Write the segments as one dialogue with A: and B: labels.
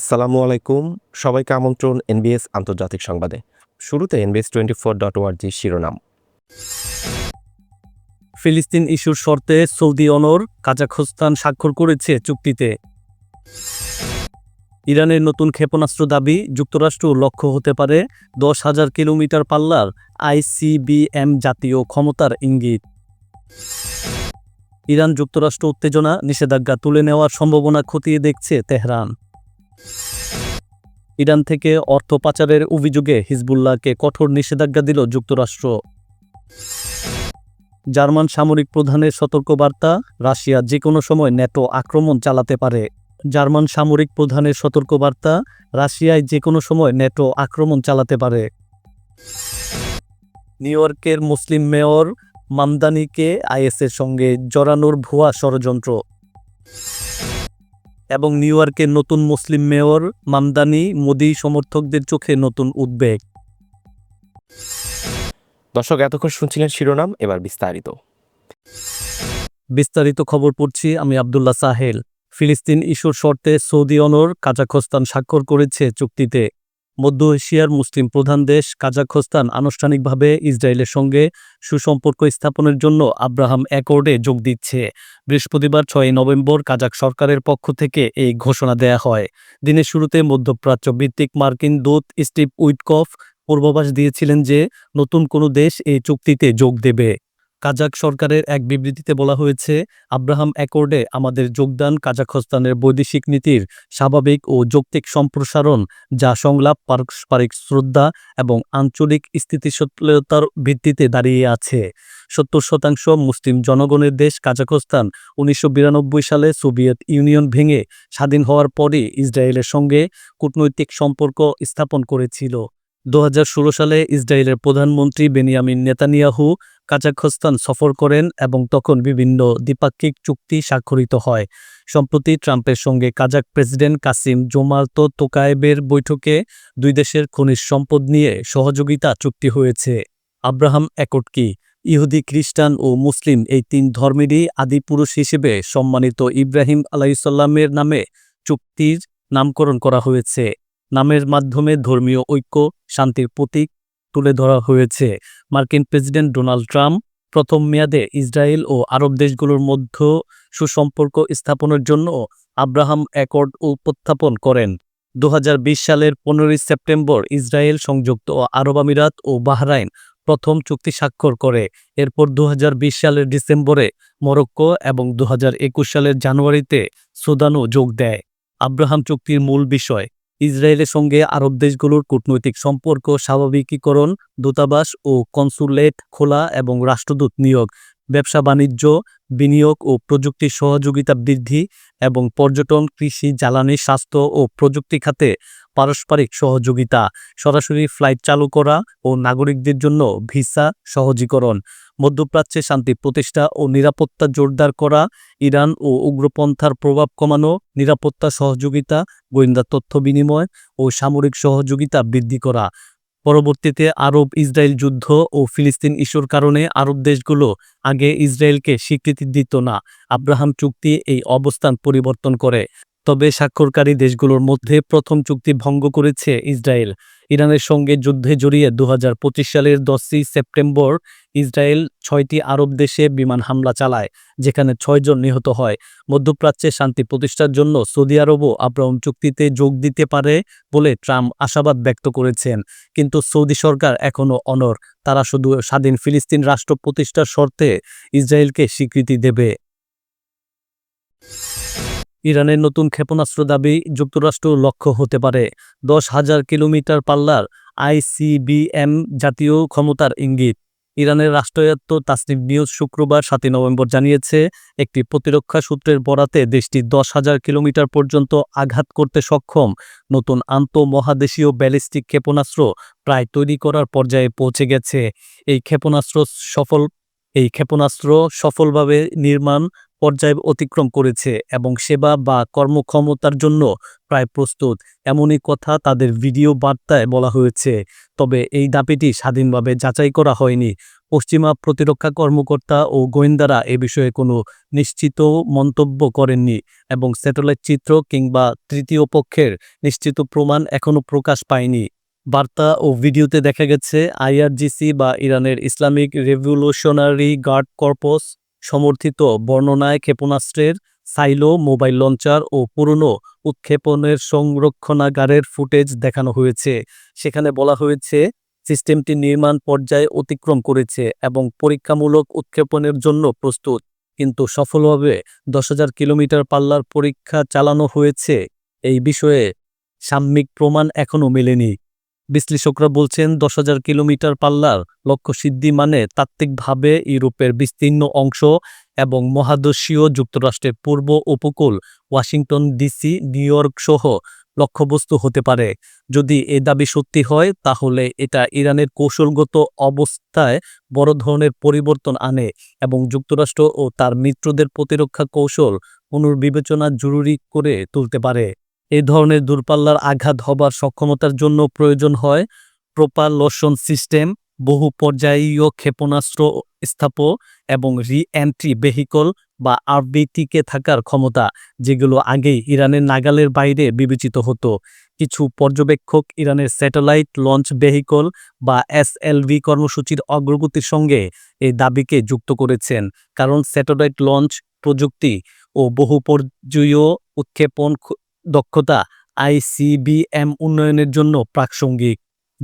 A: আসসালামু আলাইকুম সবাইকে আমন্ত্রণ এনবিএস আন্তর্জাতিক সংবাদে শুরুতে এনবিএস টোয়েন্টি ফোর ডট ওয়ার্জি শিরোনাম ফিলিস্তিন ইস্যুর শর্তে সৌদি অনর কাজাখস্তান স্বাক্ষর করেছে চুক্তিতে ইরানের নতুন ক্ষেপণাস্ত্র দাবি যুক্তরাষ্ট্র লক্ষ্য হতে পারে দশ হাজার কিলোমিটার পাল্লার আইসিবিএম জাতীয় ক্ষমতার ইঙ্গিত ইরান যুক্তরাষ্ট্র উত্তেজনা নিষেধাজ্ঞা তুলে নেওয়ার সম্ভাবনা খতিয়ে দেখছে তেহরান ইরান থেকে অর্থ পাচারের অভিযোগে হিজবুল্লাহকে কঠোর নিষেধাজ্ঞা দিল যুক্তরাষ্ট্র জার্মান সামরিক প্রধানের সতর্কবার্তা রাশিয়া যে কোনো সময় ন্যাটো আক্রমণ চালাতে পারে জার্মান সামরিক প্রধানের সতর্কবার্তা রাশিয়ায় যে কোনো সময় ন্যাটো আক্রমণ চালাতে পারে নিউ ইয়র্কের মুসলিম মেয়র মামদানিকে আইএসের সঙ্গে জড়ানোর ভুয়া ষড়যন্ত্র এবং নিউ ইয়র্কের নতুন মুসলিম মেয়র মামদানি মোদি সমর্থকদের চোখে নতুন উদ্বেগ
B: দর্শক এতক্ষণ শুনছিলেন শিরোনাম এবার বিস্তারিত বিস্তারিত খবর পড়ছি আমি আবদুল্লাহ সাহেল ফিলিস্তিন ইস্যুর শর্তে সৌদি অনর কাজাখস্তান স্বাক্ষর করেছে চুক্তিতে মধ্য এশিয়ার মুসলিম প্রধান দেশ কাজাখস্তান আনুষ্ঠানিকভাবে ইসরায়েলের সঙ্গে সুসম্পর্ক স্থাপনের জন্য আব্রাহাম অ্যাকর্ডে যোগ দিচ্ছে বৃহস্পতিবার ছয় নভেম্বর কাজাক সরকারের পক্ষ থেকে এই ঘোষণা দেয়া হয় দিনের শুরুতে মধ্যপ্রাচ্য ভিত্তিক মার্কিন দূত স্টিভ উইটকফ পূর্বাভাস দিয়েছিলেন যে নতুন কোনো দেশ এই চুক্তিতে যোগ দেবে কাজাক সরকারের এক বিবৃতিতে বলা হয়েছে আব্রাহাম অ্যাকর্ডে আমাদের যোগদান কাজাখস্তানের বৈদেশিক নীতির স্বাভাবিক ও যৌক্তিক সম্প্রসারণ যা সংলাপ পারস্পরিক শ্রদ্ধা এবং আঞ্চলিক স্থিতিশীলতার ভিত্তিতে দাঁড়িয়ে আছে সত্তর শতাংশ মুসলিম জনগণের দেশ কাজাখস্তান উনিশশো সালে সোভিয়েত ইউনিয়ন ভেঙে স্বাধীন হওয়ার পরই ইসরায়েলের সঙ্গে কূটনৈতিক সম্পর্ক স্থাপন করেছিল দু সালে ইসরায়েলের প্রধানমন্ত্রী বেনিয়ামিন নেতানিয়াহু কাজাখস্তান সফর করেন এবং তখন বিভিন্ন দ্বিপাক্ষিক চুক্তি স্বাক্ষরিত হয় সম্প্রতি ট্রাম্পের সঙ্গে কাজাক প্রেসিডেন্ট কাসিম জোমালতো তোকায়েবের বৈঠকে দুই দেশের খনিজ সম্পদ নিয়ে সহযোগিতা চুক্তি হয়েছে আব্রাহাম একট কি ইহুদি খ্রিস্টান ও মুসলিম এই তিন ধর্মেরই আদিপুরুষ হিসেবে সম্মানিত ইব্রাহিম আলাইসাল্লামের নামে চুক্তির নামকরণ করা হয়েছে নামের মাধ্যমে ধর্মীয় ঐক্য শান্তির প্রতীক তুলে ধরা হয়েছে মার্কিন প্রেসিডেন্ট ডোনাল্ড ট্রাম্প প্রথম মেয়াদে ইসরায়েল ও আরব দেশগুলোর মধ্যে সুসম্পর্ক স্থাপনের জন্য আব্রাহাম অ্যাকর্ড উপস্থাপন করেন দু সালের পনেরোই সেপ্টেম্বর ইসরায়েল সংযুক্ত আরব আমিরাত ও বাহরাইন প্রথম চুক্তি স্বাক্ষর করে এরপর দু সালের ডিসেম্বরে মরক্কো এবং দু সালের জানুয়ারিতে সুদানও যোগ দেয় আব্রাহাম চুক্তির মূল বিষয় ইসরায়েলের সঙ্গে আরব দেশগুলোর কূটনৈতিক সম্পর্ক স্বাভাবিকীকরণ দূতাবাস ও কনসুলেট খোলা এবং রাষ্ট্রদূত নিয়োগ ব্যবসা বাণিজ্য বিনিয়োগ ও প্রযুক্তি সহযোগিতা বৃদ্ধি এবং পর্যটন কৃষি জ্বালানি স্বাস্থ্য ও প্রযুক্তি খাতে পারস্পরিক সহযোগিতা সরাসরি ফ্লাইট চালু করা ও নাগরিকদের জন্য ভিসা সহজীকরণ মধ্যপ্রাচ্যে শান্তি প্রতিষ্ঠা ও নিরাপত্তা জোরদার করা ইরান ও উগ্রপন্থার প্রভাব কমানো নিরাপত্তা সহযোগিতা গোয়েন্দা তথ্য বিনিময় ও সামরিক সহযোগিতা বৃদ্ধি করা পরবর্তীতে আরব ইসরায়েল যুদ্ধ ও ফিলিস্তিন ইস্যুর কারণে আরব দেশগুলো আগে ইসরায়েলকে স্বীকৃতি দিত না আব্রাহাম চুক্তি এই অবস্থান পরিবর্তন করে তবে স্বাক্ষরকারী দেশগুলোর মধ্যে প্রথম চুক্তি ভঙ্গ করেছে ইসরায়েল ইরানের সঙ্গে যুদ্ধে জড়িয়ে দু সালের দশই সেপ্টেম্বর ইসরায়েল ছয়টি আরব দেশে বিমান হামলা চালায় যেখানে ছয়জন নিহত হয় মধ্যপ্রাচ্যে শান্তি প্রতিষ্ঠার জন্য সৌদি আরবও আব্রাহম চুক্তিতে যোগ দিতে পারে বলে ট্রাম্প আশাবাদ ব্যক্ত করেছেন কিন্তু সৌদি সরকার এখনও অনর তারা শুধু স্বাধীন ফিলিস্তিন রাষ্ট্র প্রতিষ্ঠার শর্তে ইসরায়েলকে স্বীকৃতি দেবে
A: ইরানের নতুন ক্ষেপণাস্ত্র দাবি যুক্তরাষ্ট্র লক্ষ্য হতে পারে দশ হাজার কিলোমিটার পাল্লার আইসিবিএম জাতীয় ক্ষমতার ইঙ্গিত ইরানের রাষ্ট্রায়ত্ত তাসনিম নিউজ শুক্রবার সাতই নভেম্বর জানিয়েছে একটি প্রতিরক্ষা সূত্রের বরাতে দেশটি দশ হাজার কিলোমিটার পর্যন্ত আঘাত করতে সক্ষম নতুন আন্তঃমহাদেশীয় ব্যালিস্টিক ক্ষেপণাস্ত্র প্রায় তৈরি করার পর্যায়ে পৌঁছে গেছে এই ক্ষেপণাস্ত্র সফল এই ক্ষেপণাস্ত্র সফলভাবে নির্মাণ পর্যায় অতিক্রম করেছে এবং সেবা বা কর্মক্ষমতার জন্য প্রায় প্রস্তুত এমনই কথা তাদের ভিডিও বার্তায় বলা হয়েছে তবে এই দাবিটি স্বাধীনভাবে যাচাই করা হয়নি পশ্চিমা প্রতিরক্ষা কর্মকর্তা ও গোয়েন্দারা এ বিষয়ে কোনো নিশ্চিত মন্তব্য করেননি এবং স্যাটেলাইট চিত্র কিংবা তৃতীয় পক্ষের নিশ্চিত প্রমাণ এখনও প্রকাশ পায়নি বার্তা ও ভিডিওতে দেখা গেছে আইআরজিসি বা ইরানের ইসলামিক রেভলিউশনারি গার্ড কর্পস সমর্থিত বর্ণনায় ক্ষেপণাস্ত্রের সাইলো মোবাইল লঞ্চার ও পুরনো উৎক্ষেপণের সংরক্ষণাগারের ফুটেজ দেখানো হয়েছে সেখানে বলা হয়েছে সিস্টেমটি নির্মাণ পর্যায়ে অতিক্রম করেছে এবং পরীক্ষামূলক উৎক্ষেপণের জন্য প্রস্তুত কিন্তু সফলভাবে দশ হাজার কিলোমিটার পাল্লার পরীক্ষা চালানো হয়েছে এই বিষয়ে সাম্যিক প্রমাণ এখনও মেলেনি বিশ্লেষকরা বলছেন দশ হাজার কিলোমিটার পাল্লার লক্ষ্যসিদ্ধি মানে তাত্ত্বিকভাবে ইউরোপের বিস্তীর্ণ অংশ এবং মহাদেশীয় যুক্তরাষ্ট্রের পূর্ব উপকূল ওয়াশিংটন ডিসি নিউ ইয়র্ক সহ লক্ষ্যবস্তু হতে পারে যদি এ দাবি সত্যি হয় তাহলে এটা ইরানের কৌশলগত অবস্থায় বড় ধরনের পরিবর্তন আনে এবং যুক্তরাষ্ট্র ও তার মিত্রদের প্রতিরক্ষা কৌশল পুনর্বিবেচনা জরুরি করে তুলতে পারে এই ধরনের দূরপাল্লার আঘাত হবার সক্ষমতার জন্য প্রয়োজন হয় প্রপার লোশন সিস্টেম বহু পর্যায়ীয় ক্ষেপণাস্ত্র স্থাপ এবং রি অ্যান্ট্রি ভেহিকল বা আরবিটিকে থাকার ক্ষমতা যেগুলো আগেই ইরানের নাগালের বাইরে বিবেচিত হতো কিছু পর্যবেক্ষক ইরানের স্যাটেলাইট লঞ্চ ভেহিকল বা এসএলভি কর্মসূচির অগ্রগতির সঙ্গে এই দাবিকে যুক্ত করেছেন কারণ স্যাটেলাইট লঞ্চ প্রযুক্তি ও বহু পর্যায়ীয় উৎক্ষেপণ দক্ষতা আইসিবিএম উন্নয়নের জন্য প্রাকসঙ্গিক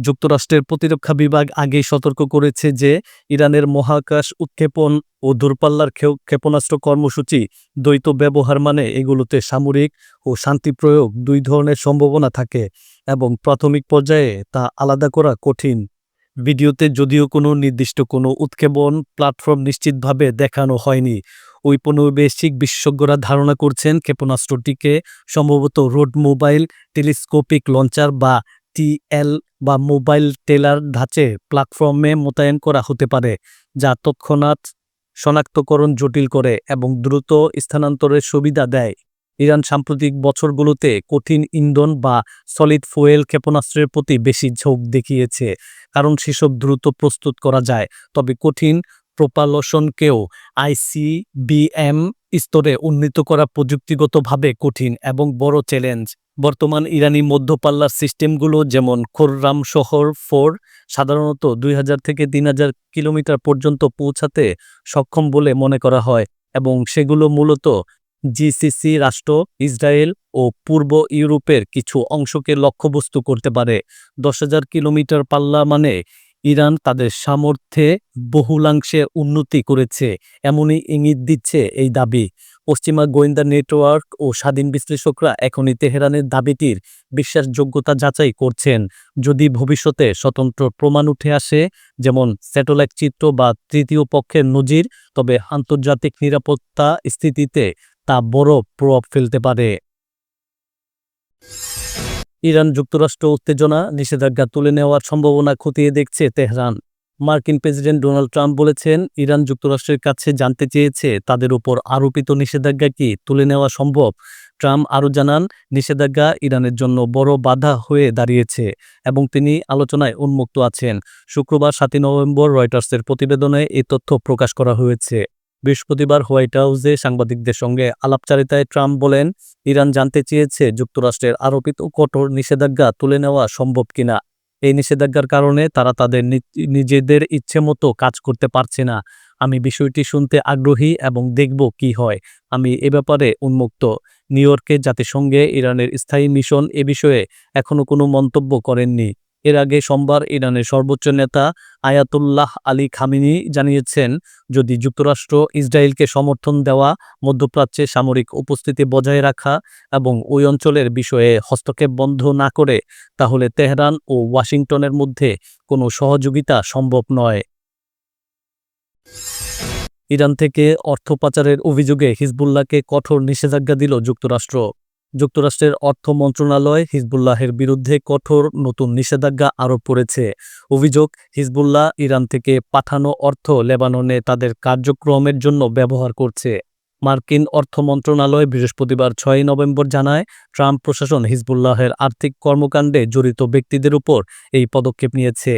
A: যুক্তরাষ্ট্রের প্রতিরক্ষা বিভাগ আগেই সতর্ক করেছে যে ইরানের মহাকাশ উৎক্ষেপণ ও দূরপাল্লার ক্ষেপণাস্ত্র কর্মসূচি দ্বৈত ব্যবহার মানে এগুলোতে সামরিক ও শান্তি প্রয়োগ দুই ধরনের সম্ভাবনা থাকে এবং প্রাথমিক পর্যায়ে তা আলাদা করা কঠিন ভিডিওতে যদিও কোনো নির্দিষ্ট কোনো উৎক্ষেপণ প্ল্যাটফর্ম নিশ্চিতভাবে দেখানো হয়নি ঔপনিবেশিক বিশেষজ্ঞরা ধারণা করছেন ক্ষেপণাস্ত্রটিকে সম্ভবত রোড মোবাইল টেলিস্কোপিক লঞ্চার বা টিএল বা মোবাইল টেলার ধাঁচে প্ল্যাটফর্মে মোতায়েন করা হতে পারে যা তৎক্ষণাৎ শনাক্তকরণ জটিল করে এবং দ্রুত স্থানান্তরের সুবিধা দেয় ইরান সাম্প্রতিক বছরগুলোতে কঠিন ইন্ধন বা সলিড ফুয়েল ক্ষেপণাস্ত্রের প্রতি বেশি ঝোঁক দেখিয়েছে কারণ সেসব দ্রুত প্রস্তুত করা যায় তবে কঠিন প্রোপালশনকেও আইসিবিএম স্তরে উন্নীত করা প্রযুক্তিগতভাবে কঠিন এবং বড় চ্যালেঞ্জ বর্তমান ইরানি মধ্যপাল্লার সিস্টেমগুলো যেমন খোররাম শহর ফোর সাধারণত দুই থেকে তিন কিলোমিটার পর্যন্ত পৌঁছাতে সক্ষম বলে মনে করা হয় এবং সেগুলো মূলত জিসিসি রাষ্ট্র ইসরায়েল ও পূর্ব ইউরোপের কিছু অংশকে লক্ষ্যবস্তু করতে পারে দশ হাজার কিলোমিটার পাল্লা মানে ইরান তাদের সামর্থ্যে বহুলাংশে উন্নতি করেছে এমনই ইঙ্গিত দিচ্ছে এই দাবি পশ্চিমা গোয়েন্দা নেটওয়ার্ক ও স্বাধীন বিশ্লেষকরা এখনই তেহরানের দাবিটির বিশ্বাসযোগ্যতা যাচাই করছেন যদি ভবিষ্যতে স্বতন্ত্র প্রমাণ উঠে আসে যেমন স্যাটেলাইট চিত্র বা তৃতীয় পক্ষের নজির তবে আন্তর্জাতিক নিরাপত্তা স্থিতিতে তা বড় প্রভাব ফেলতে পারে
B: ইরান যুক্তরাষ্ট্র উত্তেজনা নিষেধাজ্ঞা তুলে নেওয়ার সম্ভাবনা খতিয়ে দেখছে তেহরান মার্কিন প্রেসিডেন্ট ডোনাল্ড ট্রাম্প বলেছেন ইরান যুক্তরাষ্ট্রের কাছে জানতে চেয়েছে তাদের উপর আরোপিত নিষেধাজ্ঞা কি তুলে নেওয়া সম্ভব ট্রাম্প আরও জানান নিষেধাজ্ঞা ইরানের জন্য বড় বাধা হয়ে দাঁড়িয়েছে এবং তিনি আলোচনায় উন্মুক্ত আছেন শুক্রবার সাতই নভেম্বর রয়টার্সের প্রতিবেদনে এই তথ্য প্রকাশ করা হয়েছে বৃহস্পতিবার হোয়াইট হাউসে সাংবাদিকদের সঙ্গে আলাপচারিতায় ট্রাম্প বলেন ইরান জানতে চেয়েছে যুক্তরাষ্ট্রের আরোপিত কঠোর নিষেধাজ্ঞা তুলে নেওয়া সম্ভব কিনা এই নিষেধাজ্ঞার কারণে তারা তাদের নিজেদের ইচ্ছে মতো কাজ করতে পারছে না আমি বিষয়টি শুনতে আগ্রহী এবং দেখব কি হয় আমি এ ব্যাপারে উন্মুক্ত নিউ ইয়র্কে জাতিসংঘে ইরানের স্থায়ী মিশন এ বিষয়ে এখনও কোনো মন্তব্য করেননি এর আগে সোমবার ইরানের সর্বোচ্চ নেতা আয়াতুল্লাহ আলী খামিনি জানিয়েছেন যদি যুক্তরাষ্ট্র ইসরায়েলকে সমর্থন দেওয়া মধ্যপ্রাচ্যে সামরিক উপস্থিতি বজায় রাখা এবং ওই অঞ্চলের বিষয়ে হস্তক্ষেপ বন্ধ না করে তাহলে তেহরান ও ওয়াশিংটনের মধ্যে কোনো সহযোগিতা সম্ভব নয়
A: ইরান থেকে অর্থ পাচারের অভিযোগে হিজবুল্লাহকে কঠোর নিষেধাজ্ঞা দিল যুক্তরাষ্ট্র যুক্তরাষ্ট্রের অর্থ মন্ত্রণালয় হিজবুল্লাহের বিরুদ্ধে কঠোর নতুন নিষেধাজ্ঞা আরোপ করেছে অভিযোগ হিজবুল্লাহ ইরান থেকে পাঠানো অর্থ লেবাননে তাদের কার্যক্রমের জন্য ব্যবহার করছে মার্কিন অর্থ মন্ত্রণালয় বৃহস্পতিবার ছয় নভেম্বর জানায় ট্রাম্প প্রশাসন হিজবুল্লাহের আর্থিক কর্মকাণ্ডে জড়িত ব্যক্তিদের উপর এই পদক্ষেপ নিয়েছে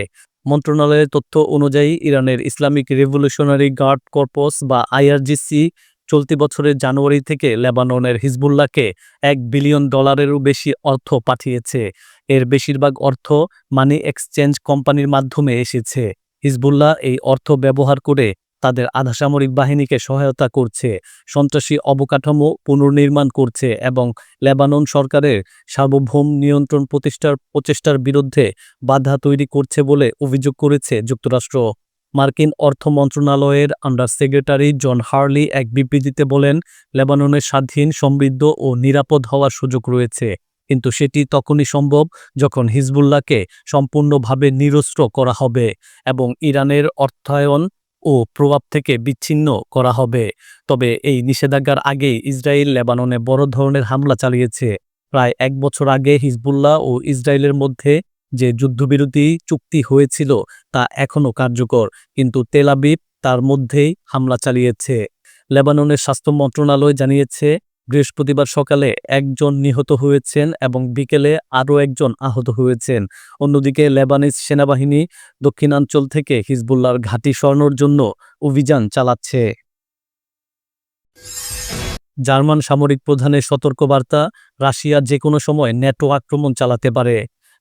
A: মন্ত্রণালয়ের তথ্য অনুযায়ী ইরানের ইসলামিক রেভলিউশনারি গার্ড কর্পস বা আইআরজিসি চলতি বছরের জানুয়ারি থেকে লেবাননের হিজবুল্লাহকে এক বিলিয়ন ডলারেরও বেশি অর্থ পাঠিয়েছে এর বেশিরভাগ অর্থ মানি এক্সচেঞ্জ কোম্পানির মাধ্যমে এসেছে হিজবুল্লাহ এই অর্থ ব্যবহার করে তাদের আধাসামরিক বাহিনীকে সহায়তা করছে সন্ত্রাসী অবকাঠামো পুনর্নির্মাণ করছে এবং লেবানন সরকারের সার্বভৌম নিয়ন্ত্রণ প্রতিষ্ঠার প্রচেষ্টার বিরুদ্ধে বাধা তৈরি করছে বলে অভিযোগ করেছে যুক্তরাষ্ট্র মার্কিন অর্থ মন্ত্রণালয়ের আন্ডার সেক্রেটারি জন হার্লি এক বিবৃতিতে বলেন লেবাননের স্বাধীন সমৃদ্ধ ও নিরাপদ হওয়ার সুযোগ রয়েছে কিন্তু সেটি তখনই সম্ভব যখন হিজবুল্লাহকে সম্পূর্ণভাবে নিরস্ত্র করা হবে এবং ইরানের অর্থায়ন ও প্রভাব থেকে বিচ্ছিন্ন করা হবে তবে এই নিষেধাজ্ঞার আগেই ইসরায়েল লেবাননে বড় ধরনের হামলা চালিয়েছে প্রায় এক বছর আগে হিজবুল্লাহ ও ইসরায়েলের মধ্যে যে যুদ্ধবিরতি চুক্তি হয়েছিল তা এখনও কার্যকর কিন্তু তেলাবিব তার মধ্যেই হামলা চালিয়েছে লেবাননের স্বাস্থ্য মন্ত্রণালয় জানিয়েছে বৃহস্পতিবার সকালে একজন নিহত হয়েছেন এবং বিকেলে আরও একজন আহত হয়েছেন অন্যদিকে লেবানিজ সেনাবাহিনী দক্ষিণাঞ্চল থেকে হিজবুল্লার ঘাঁটি সরানোর জন্য অভিযান চালাচ্ছে জার্মান সামরিক প্রধানের সতর্কবার্তা রাশিয়া যে কোনো সময় নেটো আক্রমণ চালাতে পারে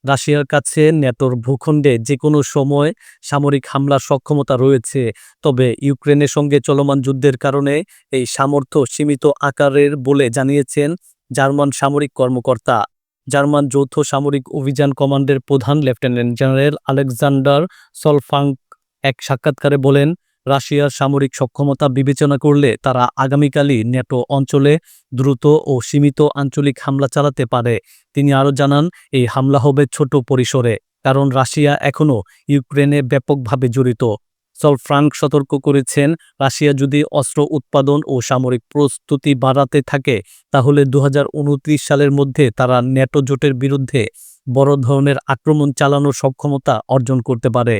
A: রাশিয়ার কাছে ন্যাটোর ভূখণ্ডে যে কোনো সময় সামরিক হামলার সক্ষমতা রয়েছে তবে ইউক্রেনের সঙ্গে চলমান যুদ্ধের কারণে এই সামর্থ্য সীমিত আকারের বলে জানিয়েছেন জার্মান সামরিক কর্মকর্তা জার্মান যৌথ সামরিক অভিযান কমান্ডের প্রধান লেফটেন্যান্ট জেনারেল আলেকজান্ডার সলফাঙ্ক এক সাক্ষাৎকারে বলেন রাশিয়ার সামরিক সক্ষমতা বিবেচনা করলে তারা আগামীকালই ন্যাটো অঞ্চলে দ্রুত ও সীমিত আঞ্চলিক হামলা চালাতে পারে তিনি আরও জানান এই হামলা হবে ছোট পরিসরে কারণ রাশিয়া এখনও ইউক্রেনে ব্যাপকভাবে জড়িত সল ফ্রাঙ্ক সতর্ক করেছেন রাশিয়া যদি অস্ত্র উৎপাদন ও সামরিক প্রস্তুতি বাড়াতে থাকে তাহলে দু সালের মধ্যে তারা ন্যাটো জোটের বিরুদ্ধে বড় ধরনের আক্রমণ চালানোর সক্ষমতা অর্জন করতে পারে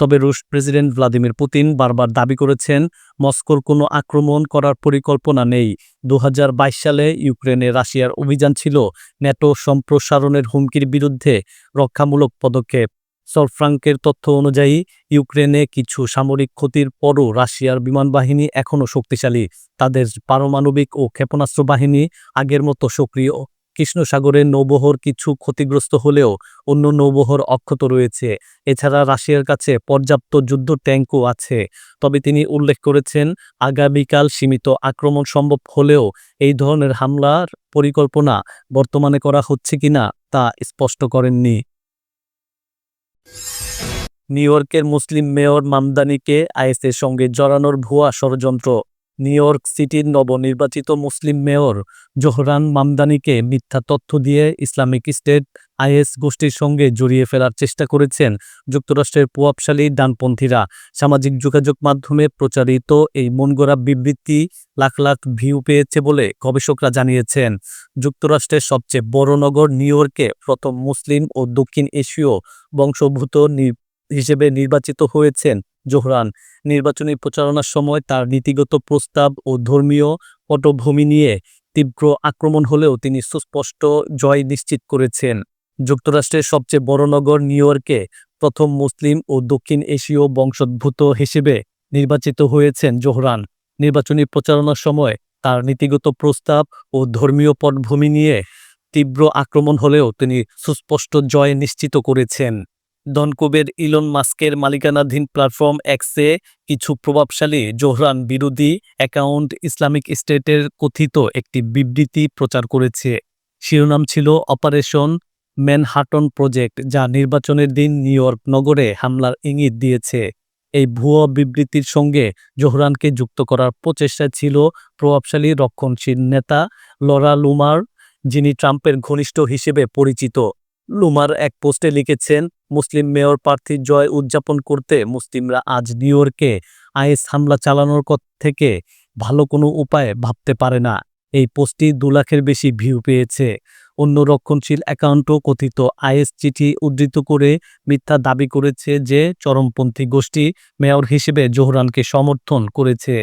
A: তবে রুশ প্রেসিডেন্ট ভ্লাদিমির পুতিন বারবার দাবি করেছেন মস্কোর কোনো আক্রমণ করার পরিকল্পনা নেই দু সালে ইউক্রেনে রাশিয়ার অভিযান ছিল ন্যাটো সম্প্রসারণের হুমকির বিরুদ্ধে রক্ষামূলক পদক্ষেপ সরফ্রাঙ্কের তথ্য অনুযায়ী ইউক্রেনে কিছু সামরিক ক্ষতির পরও রাশিয়ার বিমানবাহিনী এখনও শক্তিশালী তাদের পারমাণবিক ও ক্ষেপণাস্ত্র বাহিনী আগের মতো সক্রিয় কৃষ্ণসাগরের নৌবহর কিছু ক্ষতিগ্রস্ত হলেও অন্য নৌবহর অক্ষত রয়েছে এছাড়া রাশিয়ার কাছে পর্যাপ্ত যুদ্ধ ট্যাঙ্কও আছে তবে তিনি উল্লেখ করেছেন আগামীকাল সীমিত আক্রমণ সম্ভব হলেও এই ধরনের হামলার পরিকল্পনা বর্তমানে করা হচ্ছে কিনা তা স্পষ্ট করেননি নিউ ইয়র্কের মুসলিম মেয়র মামদানিকে আইএসের সঙ্গে জড়ানোর ভুয়া ষড়যন্ত্র নিউ ইয়র্ক সিটির নবনির্বাচিত মুসলিম মেয়র জোহরান মামদানিকে মিথ্যা তথ্য দিয়ে ইসলামিক স্টেট আইএস গোষ্ঠীর সঙ্গে জড়িয়ে ফেলার চেষ্টা করেছেন যুক্তরাষ্ট্রের প্রভাবশালী ডানপন্থীরা সামাজিক যোগাযোগ মাধ্যমে প্রচারিত এই মনগড়া বিবৃতি লাখ লাখ ভিউ পেয়েছে বলে গবেষকরা জানিয়েছেন যুক্তরাষ্ট্রের সবচেয়ে বড় নগর নিউ ইয়র্কে প্রথম মুসলিম ও দক্ষিণ এশীয় বংশোদ্ভূত হিসেবে নির্বাচিত হয়েছেন জোহরান নির্বাচনী প্রচারণার সময় তার নীতিগত প্রস্তাব ও ধর্মীয় পটভূমি নিয়ে তীব্র আক্রমণ হলেও তিনি সুস্পষ্ট জয় নিশ্চিত করেছেন যুক্তরাষ্ট্রের সবচেয়ে বড় নগর নিউ ইয়র্কে প্রথম মুসলিম ও দক্ষিণ এশীয় বংশোদ্ভূত হিসেবে নির্বাচিত হয়েছেন জোহরান নির্বাচনী প্রচারণার সময় তার নীতিগত প্রস্তাব ও ধর্মীয় পটভূমি নিয়ে তীব্র আক্রমণ হলেও তিনি সুস্পষ্ট জয় নিশ্চিত করেছেন ধনকুবের ইলন মাস্কের মালিকানাধীন প্ল্যাটফর্ম এক্সে কিছু প্রভাবশালী জোহরান বিরোধী অ্যাকাউন্ট ইসলামিক স্টেটের কথিত একটি বিবৃতি প্রচার করেছে শিরোনাম ছিল অপারেশন ম্যানহাটন প্রজেক্ট যা নির্বাচনের দিন নিউ ইয়র্ক নগরে হামলার ইঙ্গিত দিয়েছে এই ভুয়ো বিবৃতির সঙ্গে জোহরানকে যুক্ত করার প্রচেষ্টা ছিল প্রভাবশালী রক্ষণশীল নেতা লরা লুমার যিনি ট্রাম্পের ঘনিষ্ঠ হিসেবে পরিচিত লুমার এক পোস্টে লিখেছেন মুসলিম মেয়র প্রার্থীর জয় উদযাপন করতে মুসলিমরা আজ নিউ ইয়র্কে আইএস হামলা চালানোর থেকে ভালো কোনো উপায় ভাবতে পারে না এই পোস্টটি দু লাখের বেশি ভিউ পেয়েছে অন্য রক্ষণশীল অ্যাকাউন্টও কথিত আইএস চিঠি উদ্ধৃত করে মিথ্যা দাবি করেছে যে চরমপন্থী গোষ্ঠী মেয়র হিসেবে জোহরানকে সমর্থন করেছে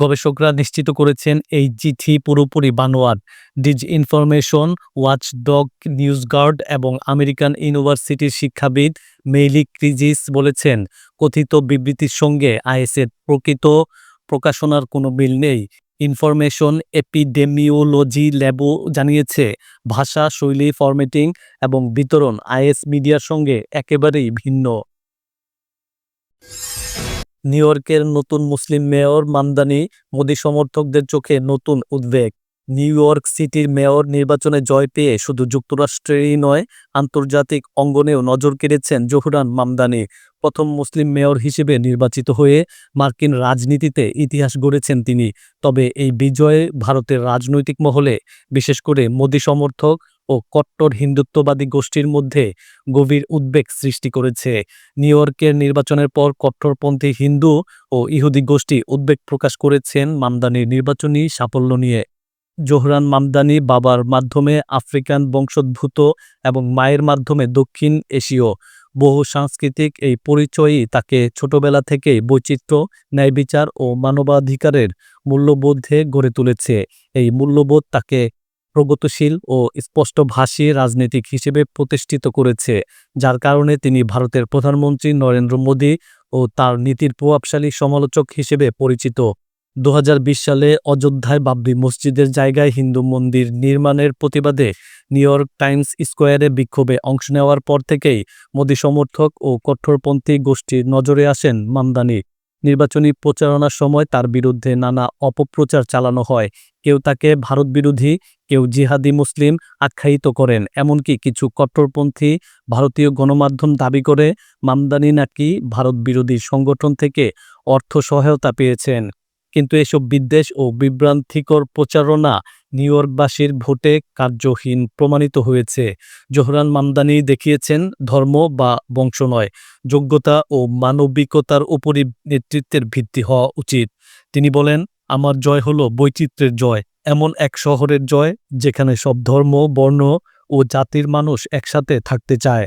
A: গবেষকরা নিশ্চিত করেছেন এই চিঠি পুরোপুরি বানোয়ার disinformation watchdog news guard এবং আমেরিকান ইউনিভার্সিটির শিক্ষাবিদ মেইলি ক্রিজিস বলেছেন কথিত বিবৃতির সঙ্গে আইএসের প্রকৃত প্রকাশনার কোনো মিল নেই ইনফরমেশন এপিডেমিওলজি ল্যাবও জানিয়েছে ভাষা শৈলী ফরম্যাটিং এবং বিতরণ আইএস মিডিয়ার সঙ্গে একেবারেই ভিন্ন নিউ ইয়র্কের নতুন মুসলিম মেয়র মামদানি মোদী সমর্থকদের চোখে নতুন উদ্বেগ নিউ ইয়র্ক সিটির মেয়র নির্বাচনে জয় পেয়ে শুধু যুক্তরাষ্ট্রেরই নয় আন্তর্জাতিক অঙ্গনেও নজর কেড়েছেন জোহরান মামদানি প্রথম মুসলিম মেয়র হিসেবে নির্বাচিত হয়ে মার্কিন রাজনীতিতে ইতিহাস গড়েছেন তিনি তবে এই বিজয়ে ভারতের রাজনৈতিক মহলে বিশেষ করে মোদী সমর্থক ও কট্টর হিন্দুত্ববাদী গোষ্ঠীর মধ্যে গভীর উদ্বেগ সৃষ্টি করেছে নিউ ইয়র্কের নির্বাচনের পর কট্টরপন্থী হিন্দু ও ইহুদি গোষ্ঠী উদ্বেগ প্রকাশ করেছেন মামদানির নির্বাচনী সাফল্য নিয়ে জোহরান মামদানি বাবার মাধ্যমে আফ্রিকান বংশোদ্ভূত এবং মায়ের মাধ্যমে দক্ষিণ এশীয় বহু সাংস্কৃতিক এই পরিচয়ই তাকে ছোটবেলা থেকেই বৈচিত্র্য ন্যায়বিচার ও মানবাধিকারের মূল্যবোধে গড়ে তুলেছে এই মূল্যবোধ তাকে প্রগতিশীল ও স্পষ্টভাষী রাজনীতিক হিসেবে প্রতিষ্ঠিত করেছে যার কারণে তিনি ভারতের প্রধানমন্ত্রী নরেন্দ্র মোদী ও তার নীতির প্রভাবশালী সমালোচক হিসেবে পরিচিত দু সালে অযোধ্যায় বাবরি মসজিদের জায়গায় হিন্দু মন্দির নির্মাণের প্রতিবাদে নিউ ইয়র্ক টাইমস স্কোয়ারে বিক্ষোভে অংশ নেওয়ার পর থেকেই মোদী সমর্থক ও কঠোরপন্থী গোষ্ঠীর নজরে আসেন মামদানি নির্বাচনী প্রচারণার সময় তার বিরুদ্ধে নানা অপপ্রচার চালানো হয় কেউ তাকে ভারত বিরোধী কেউ জিহাদি মুসলিম আখ্যায়িত করেন এমনকি কিছু কট্টরপন্থী ভারতীয় গণমাধ্যম দাবি করে মামদানি নাকি ভারত বিরোধী সংগঠন থেকে অর্থ সহায়তা পেয়েছেন কিন্তু এসব বিদ্বেষ ও বিভ্রান্তিকর প্রচারণা নিউ ইয়র্কবাসীর ভোটে কার্যহীন প্রমাণিত হয়েছে জোহরান মামদানি দেখিয়েছেন ধর্ম বা বংশ নয় যোগ্যতা ও মানবিকতার উপরই নেতৃত্বের ভিত্তি হওয়া উচিত তিনি বলেন আমার জয় হলো বৈচিত্র্যের জয় এমন এক শহরের জয় যেখানে সব ধর্ম বর্ণ ও জাতির মানুষ একসাথে থাকতে চায়